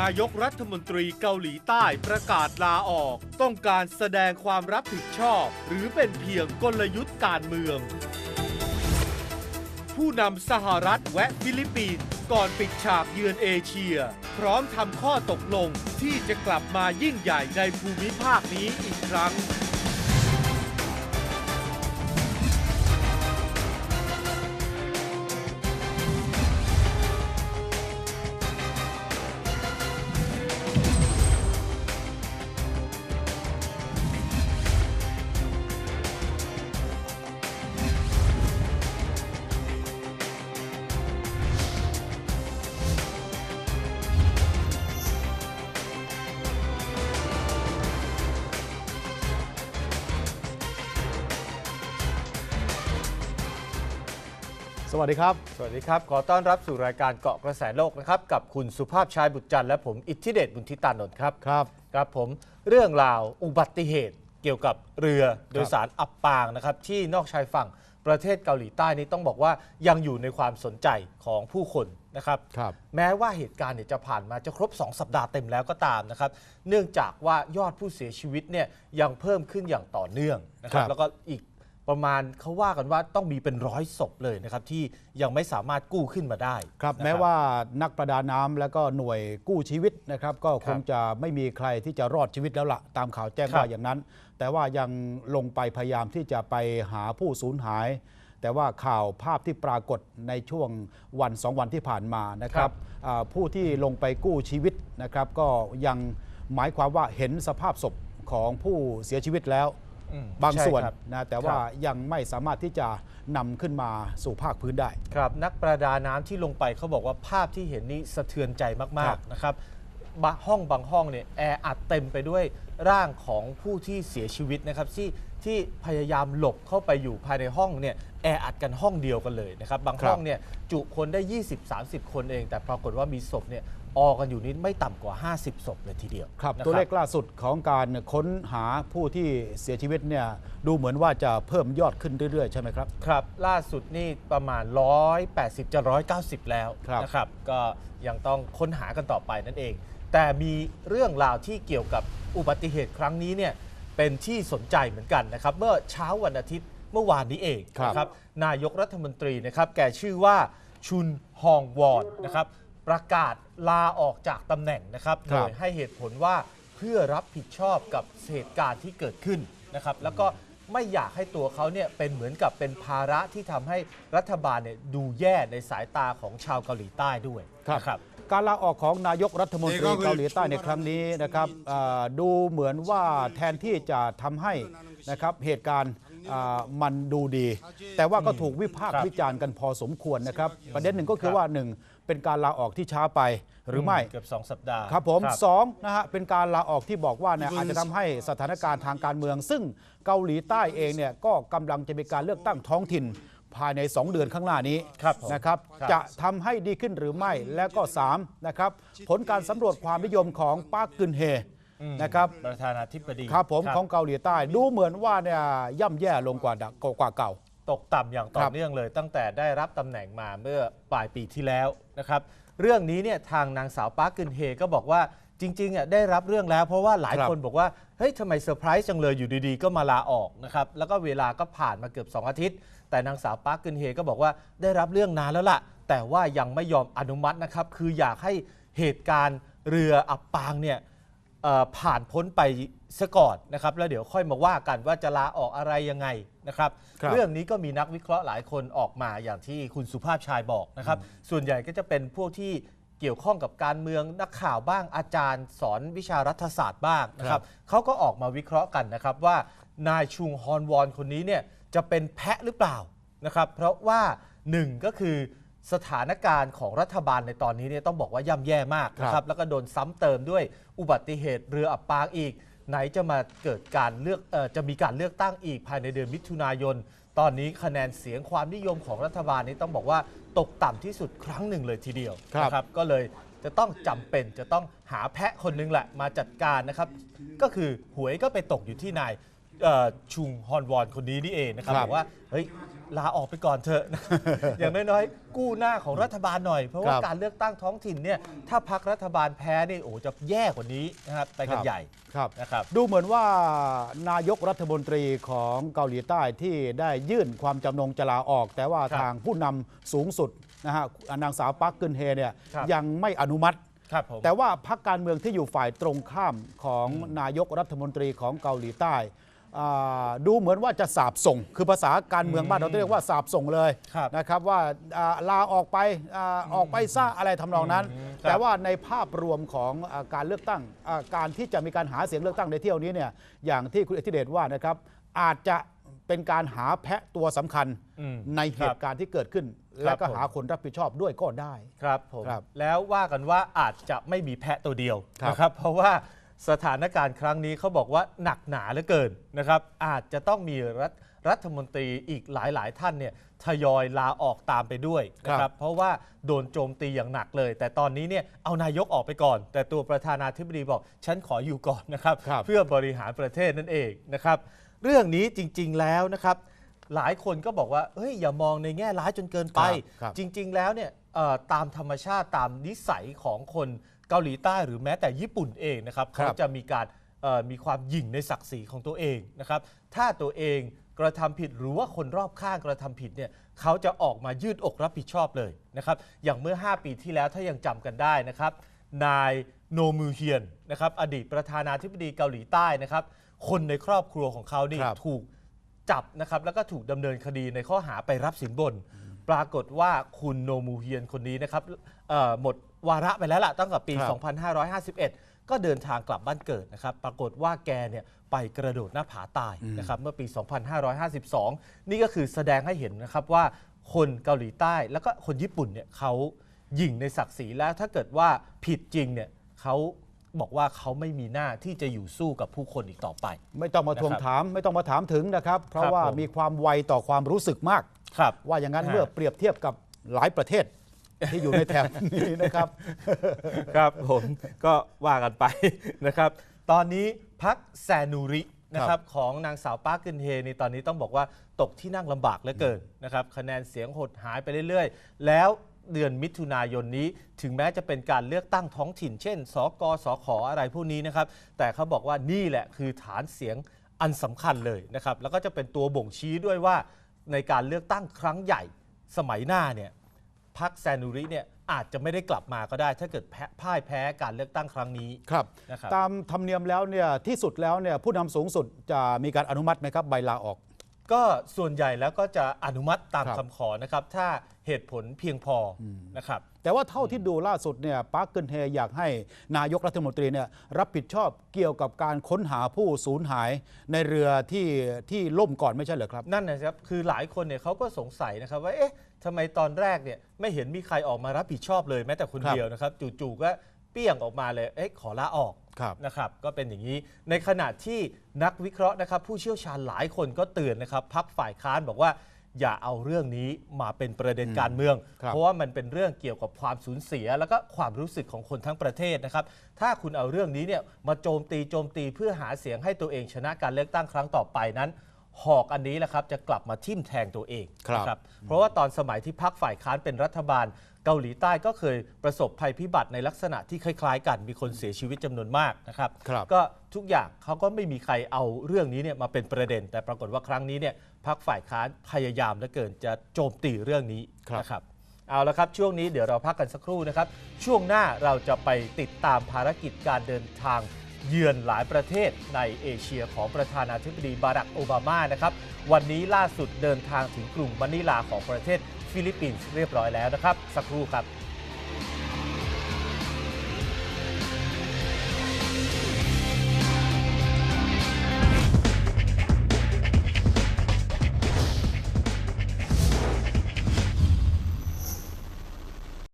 นายกรัฐมนตรีเกาหลีใต้ประกาศลาออก ต้องการแสดงความรับผิดชอบ หรือเป็นเพียงกลยุทธ์การเมือง ผู้นำสหรัฐแวะฟิลิปปินส์ก่อนปิดฉากเยือนเอเชีย พร้อมทำข้อตกลงที่จะกลับมายิ่งใหญ่ในภูมิภาคนี้อีกครั้ง สวัสดีครับ สวัสดีครับ ขอต้อนรับสู่รายการเกาะกระแสโลกนะครับ กับคุณสุภาพชายบุตรจันทร์และผมอิทธิเดชบุญทิตานนท์ครับครับ ครับผมเรื่องราวอุบัติเหตุเกี่ยวกับเรือโดยสารอับปางนะครับ ที่นอกชายฝั่งประเทศเกาหลีใต้นี้ต้องบอกว่ายังอยู่ในความสนใจของผู้คนนะครับครับแม้ว่าเหตุการณ์เนี่ยจะผ่านมาจะครบ 2 สัปดาห์เต็มแล้วก็ตามนะครับ เนื่องจากว่ายอดผู้เสียชีวิตเนี่ยยังเพิ่มขึ้นอย่างต่อเนื่องนะครับครับแล้วก็อีก ประมาณเขาว่ากันว่าต้องมีเป็นร้อยศพเลยนะครับ ที่ยังไม่สามารถกู้ขึ้นมาได้ครับนะแม้ว่านักประดาน้ำแล้วก็หน่วยกู้ชีวิตนะครับ ก็คงจะไม่มีใครที่จะรอดชีวิตแล้วละตามข่าวแจ้งครับว่าอย่างนั้น แต่ว่ายังลงไปพยายามที่จะไปหาผู้สูญหาย แต่ว่าข่าวภาพที่ปรากฏในช่วงวันสองวันที่ผ่านมานะครับอ่าผู้ที่ลงไปกู้ชีวิตนะครับ ก็ยังหมายความว่าเห็นสภาพศพของผู้เสียชีวิตแล้ว อืมบางส่วนใช่ครับนะแต่ว่ายังไม่สามารถที่จะนำขึ้นมาสู่ภาคพื้นได้ ครับนักประดาน้ำที่ลงไปเขาบอกว่าภาพที่เห็นนี่สะเทือนใจคมารักบ ๆนะครับบะห้องบางห้องเนี่ยแออัดเต็มไปด้วยร่างของผู้ที่เสียชีวิตนะครับที่ที่พยายามหลบเข้าไปอยู่ภายในห้องเนี่ยแออัดกันห้องเดียวกันเลยนะครับบางห้องเนี่ยจุคนได้ 20-30 คนเอง แต่ปรากฏว่ามีศพเนี่ย ออกันอยู่นี่ไม่ต่ำกว่า 50 ศพเลยทีเดียวครับนะตัวเลขล่าสุดของการค้นหาผู้ที่เสียชีวิตเนี่ยดูเหมือนว่าจะเพิ่มยอดขึ้นเรื่อยๆ ใช่ไหมครับ ครับ ล่าสุดนี่ประมาณ 180 จะ 190 แล้วครับนะครับ ก็ยังต้องค้นหากันต่อไปนั่นเอง แต่มีเรื่องราวที่เกี่ยวกับอุบัติเหตุครั้งนี้เนี่ยเป็นที่สนใจเหมือนกันนะครับ เมื่อเช้าวันอาทิตย์เมื่อวานนี้เองครับนะครับ นายกรัฐมนตรีนะครับ แกชื่อว่าชุนฮองวอนนะครับ ประกาศลาออกจากตำแหน่งนะครับครัโดบยให้เหตุผลว่าเพื่อรับผิดชอบกับเหตุการณ์ที่เกิดขึ้นนะครับ แล้วก็ไม่อยากให้ตัวเขาเนี่ยเป็นเหมือนกับเป็นภาระที่ทำให้รัฐบาลเนี่ยดูแย่ในสายตาของชาวเกาหลีใต้ด้วยนะครับ การลาออกของนายกรัฐมนตรีเกาหลีใต้ในครั้งนี้นะครับอ่าดูเหมือนว่าแทนที่จะทำให้นะครับเหตุการณ์อ่า มันดูดี แต่ว่าก็ถูกวิพากครัษ์บวิจารณ์กันพอสมควรนะครับ ประเด็นหนึ่งก็คืคอรับว่าหนึ่งเป็นการลาออกที่ช้าไปหรือไม่เกือบ2สัปดาห์ครับผมสองนะฮะเป็นการลาออกที่บอกว่าเนี่ยอาจจะทำให้สถานการณ์ทางการเมือง ซึ่งเกาหลีใต้เองเนี่ยก็กำลังจะมีการเลือกตั้งท้องถิ่นภายใน 2 เดือนข้างหน้านี้ครับผมนะครับครับ จะทำให้ดีขึ้นหรือไม่ และก็ 3 นะครับ ผลการสำรวจความนิยมของปาร์คกึนเฮอืม นะครับประธานาธิบดีครับผมของเกาหลีใต้ ดูเหมือนว่าเนี่ยย่ำแย่ลงกว่าดกว่าเก่า ตกต่ำอย่างต่คอรับเนื่องเลย ตั้งแต่ได้รับตำแหน่งมาเมื่อปลายปีที่แล้วนะครับ เรื่องนี้เนี่ยทางนางสาวปาร์คกึนเฮก็บอกว่าจริงๆอะได้รับเรื่องแล้ว เพราะว่าหลายครับคนบอกว่าเฮ้ยทำไมเซอร์ไพรส์จังเลยอยู่ดีๆ ก็มาลาออกนะครับแล้วก็เวลาก็ผ่านมาเกือบ 2 อาทิตย์ แต่นางสาวปาร์คกึนเฮก็บอกว่าได้รับเรื่องนานแล้วล่ะ แต่ว่ายังไม่ยอมอนุมัตินะครับคืออยากให้เหตุการณ์เรืออับปางเนี่ยเอ่อ ผ่านพ้นไปซะก่อนนะครับแล้วเดี๋ยวค่อยมาว่ากันว่าจะลาออกอะไรยังไงนะครับครับ เรื่องนี้ก็มีนักวิเคราะห์หลายคนออกมาอย่างที่คุณสุภาพชายบอกนะครับ ส่วนใหญ่ก็จะเป็นพวกที่เกี่ยวข้องกับการเมืองนักข่าวบ้างอาจารย์สอนวิชารัฐศาสตร์บ้างนะครับเขาก็ออกมาวิเคราะห์กันนะครับว่านายชุงฮอนวอนคนนี้เนี่ยจะเป็นแพะหรือเปล่านะครับ เพราะว่าหนึ่งก็คือ สถานการณ์ของรัฐบาลในตอนนี้เนี่ยต้องบอกว่าย่ำแย่มากนะคครัรับบแล้วก็โดนซ้ำเติมด้วยอุบัติเหตุเรืออับปางอีก ไหนจะมาเกิดการเลือกเออจะมีการเลือกตั้งอีกภายในเดือนมิถุนายน ตอนนี้คะแนนเสียงความนิยมของรัฐบาลนี้ต้องบอกว่าตกต่ำที่สุดครั้งหนึ่งเลยทีเดียวครับนะครับก็เลยจะต้องจำเป็นจะต้องหาแพะคนหนึงแหละมาจัดการนะครับ ก็คือหวยก็ไปตกอยู่ที่นายเอ่อชุงฮอนวอนคนนี้นี่เองนะครับครับบอกว่าเฮ้ยลาออกไปก่อนเถอะ อย่างน้อยๆ กู้หน้าของรัฐบาลหน่อย เพราะว่าครับการเลือกตั้งท้องถิ่นเนี่ยถ้าพักรัฐบาลแพ้นี่โอ้จะแย่กว่านี้นะครับไปกันใหญ่ครับ นะครับ ดูเหมือนว่านายกรัฐมนตรีของเกาหลีใต้ที่ได้ยื่นความจำนงจะลาออก แต่ว่าครับทางผู้นำสูงสุดนะฮะนางสาวปักกึนเฮเนี่ยครับ ยังไม่อนุมัติ ครับผม แต่ว่าพรรคการเมืองที่อยู่ฝ่ายตรงข้ามของนายกรัฐมนตรีของเกาหลีใต้อ่า ดูเหมือนว่าจะสาบส่ง คือภาษาการเมืองบ้านเราเรียกว่าสาบส่งเลยครับนะครับว่าอ่าลาออกไปอาออกไปซะอะไรทำนองนั้นครับแต่ว่าในภาพรวมของอาการเลือกตั้งอ่าการที่จะมีการหาเสียงเลือกตั้งในเที่ยวนี้เนี่ยอย่างที่คุณอธิเดชว่านะครับอาจจะเป็นการหาแพะตัวสำคัญอืมในเหตุการณ์ที่เกิดขึ้นครับและก็ผมหาคนรับผิดชอบด้วยก็ได้ครับผมครับแล้วว่ากันว่าอาจจะไม่มีแพะตัวเดียวครับนะครับ เพราะว่า สถานการณ์ครั้งนี้เขาบอกว่าหนักหนาเหลือเกินนะครับ อาจจะต้องมีรัฐรัฐมนตรีอีกหลาย ๆ ท่านเนี่ยทยอยลาออกตามไปด้วยนะคครัรับบเพราะว่าโดนโจมตีอย่างหนักเลย แต่ตอนนี้เนี่ยเอานายกออกไปก่อน แต่ตัวประธานาธิบดีบอก ฉันขออยู่ก่อนนะครับครับเพื่อบริหารประเทศนั่นเองนะครับ เรื่องนี้จริง ๆ แล้วนะครับ หลายคนก็บอกว่าเฮ้ยอย่ามองในแง่ร้ายจนเกินไปครับจริง ๆ แล้วเนี่ยเอ่อตามธรรมชาติตามนิสัยของคน เกาหลีใต้หรือแม้แต่ญี่ปุ่นเองนะครับครับเขาจะมีการเอ่อมีความหยิ่งในศักดิ์ศรีของตัวเองนะครับ ถ้าตัวเองกระทำผิดหรือว่าคนรอบข้างกระทำผิดเนี่ยเขาจะออกมายืดอกรับผิดชอบเลยนะครับ อย่างเมื่อ 5 ปีที่แล้วถ้ายังจำกันได้นะครับ นายโนมูเฮียนนะครับอดีตประธานาธิบดีเกาหลีใต้นะครับ คนในครอบครัวของเขานี่ครับถูกจับนะครับแล้วก็ถูกดำเนินคดีในข้อหาไปรับสินบน ปรากฏว่าคุณโนมูเฮียนคนนี้นะครับเอ่อหมด วาระไปแล้วล่ะตั้งแต่ปีครับ2551 ก็เดินทางกลับบ้านเกิดนะครับ ปรากฏว่าแกเนี่ยไปกระโดดหน้าผาตายนะครับเมื่อปี 2552 นี่ก็คือแสดงให้เห็นนะครับว่าคนเกาหลีใต้แล้วก็คนญี่ปุ่นเนี่ยเขาหยิ่งในศักดิ์ศรีแล้วถ้าเกิดว่าผิดจริงเนี่ยเขาบอกว่าเขาไม่มีหน้าที่จะอยู่สู้กับผู้คนอีกต่อไป ไม่ต้องมาทวงนะครับถามไม่ต้องมาถามถึงนะครับ เพราะครับว่าผมมีความไวต่อความรู้สึกมากครับว่าอย่างนั้นฮะเมื่อเปรียบเทียบกับหลายประเทศ ที่อยู่ในแถบนี้นะครับ ครับผมก็ว่ากันไปนะครับ ตอนนี้พักแซนูรินะครับของนางสาวปาร์คกึนเฮนี่ตอนนี้ต้องบอกว่าตกที่นั่งลำบากเหลือเกินนะครับคะแนนเสียงหดหายไปเรื่อยๆ แล้วเดือนมิถุนายนนี้ ถึงแม้จะเป็นการเลือกตั้งท้องถิ่น เช่น สกสขอะไรพวกนี้นะครับ แต่เขาบอกว่านี่แหละคือฐานเสียงอันสำคัญเลยนะครับ แล้วก็จะเป็นตัวบ่งชี้ด้วยว่าในการเลือกตั้งครั้งใหญ่สมัยหน้าเนี่ย พรรคแซนูริเนี่ยอาจจะไม่ได้กลับมาก็ได้ ถ้าเกิดแพ้พ่ายแพ้การเลือกตั้งครั้งนี้ครับ นะครับ ตามธรรมเนียมแล้วเนี่ยที่สุดแล้วเนี่ยผู้นำสูงสุดจะมีการอนุมัติไหมครับใบลาออก ก็ส่วนใหญ่แล้วก็จะอนุมัติตามครับ คำขอนะครับ ถ้าเหตุผลเพียงพออนะครับ แต่ว่าเท่าที่ดูล่าสุดเนี่ยปาร์คกึนเฮอยากให้นายกรัฐมนตรีเนี่ยรับผิดชอบเกี่ยวกับการค้นหาผู้สูญหายในเรือที่ที่ล่มก่อนไม่ใช่เหรอครับ นั่นนะครับ คือหลายคนเนี่ยเขาก็สงสัยนะครับว่า เอ๊ะทำไมตอนแรกเนี่ยไม่เห็นมีใครออกมารับผิดชอบเลยแม้แต่คนครับ เดียวนะครับ จู่ๆก็เปี้ยงออกมาเลย เอ๊ะขอลาออก ครับนะครับก็เป็นอย่างนี้ ในขณะที่นักวิเคราะห์นะครับ ผู้เชี่ยวชาญหลายคนก็เตือนนะครับพักฝ่ายค้านบอกว่าอย่าเอาเรื่องนี้มาเป็นประเด็นการเมืองครับเพราะว่ามันเป็นเรื่องเกี่ยวกับความสูญเสีย แล้วก็ความรู้สึกของคนทั้งประเทศนะครับ ถ้าคุณเอาเรื่องนี้เนี่ยมาโจมตีโจมตีเพื่อหาเสียงให้ตัวเองชนะการเลือกตั้งครั้งต่อไปนั้น หอกอันนี้แหละครับจะกลับมาทิ่มแทงตัวเองครับนะเพราะว่าตอนสมัยที่พักฝ่ายค้านเป็นรัฐบาล เกาหลีใต้ก็เคยประสบภัยพิบัติในลักษณะที่คล้ายๆ กันมีคนเสียชีวิตจำนวนมากนะครับ ครับก็ทุกอย่างเขาก็ไม่มีใครเอาเรื่องนี้เนี่ยมาเป็นประเด็น แต่ปรากฏว่าครั้งนี้เนี่ยพักฝ่ายค้านพยายามเหลือเกินจะโจมตีเรื่องนี้ครับ นะครับ เอาละครับ ช่วงนี้เดี๋ยวเราพักกันสักครู่นะครับ ช่วงหน้าเราจะไปติดตามภารกิจการเดินทาง เยือนหลายประเทศในเอเชียของประธานาธิบดีบารักโอบามานะครับวันนี้ล่าสุดเดินทางถึงกรุงมะนิลาของประเทศฟิลิปปินส์เรียบร้อยแล้วนะครับ สักครู่ครับ